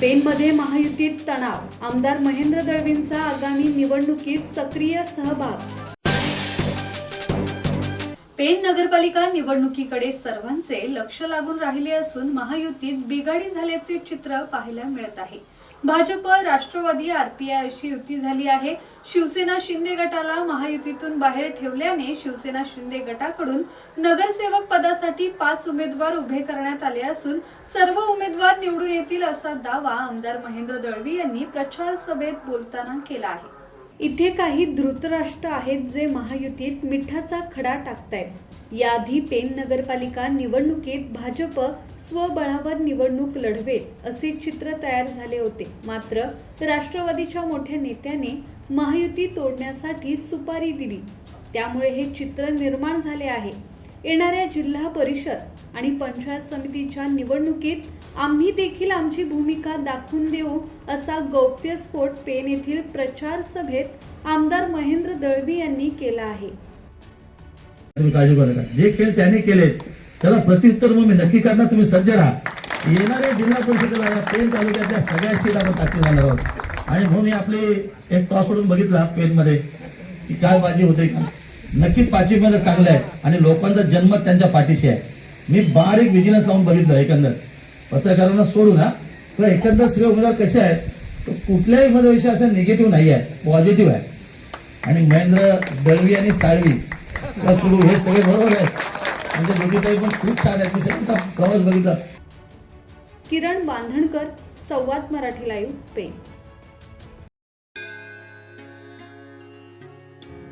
पेनमध्ये महायुतीत तणाव. आमदार महेंद्र दळवींचा आगामी निवडणुकीत सक्रिय सहभाग पेन नगरपालिका निवडणुकीकडे सर्वांचे लक्ष लागून राहिले असून महायुतीत बिघाडी झाल्याचे चित्र पाहायला मिळत आहे. भाजप राष्ट्रवादी आरपीआय अशी युती झाली आहे. शिवसेना शिंदे गटाला महायुतीतून बाहेर ठेवल्याने शिवसेना शिंदे गटाकडून नगरसेवक पदासाठी पाच उमेदवार उभे करण्यात आले असून सर्व उमेदवार निवडून येतील असा दावा आमदार महेंद्र दळवी यांनी प्रचार सभेत बोलताना केला आहे. इथे काही धृतराष्ट्र आहेत जे महायुतीत मिठाचा खडा टाकतायत. याआधी पेन नगरपालिका निवडणुकीत भाजप स्वबळावर निवडणूक लढवेल असे चित्र तयार झाले होते. मात्र राष्ट्रवादीच्या मोठ्या नेत्याने महायुती तोडण्यासाठी सुपारी दिली. त्यामुळे हे चित्र निर्माण झाले आहे. येणाऱ्या जिल्हा परिषद आणि पंचायत समितीच्या निवडणुकीत आम्ही देखील आमची भूमिका दाखवून देऊ असा गौप्यस्फोट पेन येथील प्रचार सभेत आमदार महेंद्र दळवी यांनी केला आहे. तुम्ही काळजी करू नका. जे खेळ त्याने केले त्याला प्रत्युत्तर मग मी नक्की करणार. तुम्ही सज्ज राहा. येणाऱ्या जिल्हा परिषदेला पेन तालुक्यातल्या सगळ्या सीट आपण टाकून जाणार आहोत. आणि म्हणून मी आपली एक टॉस सोडून बघितला पेन मध्ये की काय बाजी होते का? नक्की पाचवी मध्ये चांगलं आहे. आणि लोकांचा जन्म त्यांच्या पाठीशी आहे. मी बारीक विजिलन्स लावून बघितलं एकंदर. पत्रकारांना सोडू ना तर एकंदर सगळे उमेदवार कसे आहेत? तर कुठल्याही उमेदवारविषयी असं निगेटिव्ह नाही आहे. पॉझिटिव्ह आहे. आणि महेंद्र दळवी आणि साळवी किंवा हे सगळे बरोबर आहेत. म्हणजे दोघीताई पण खूप छान आहेत मी सगळं प्रवास बघितला. किरण बांधणकर संवाद मराठी लाईव्ह पेन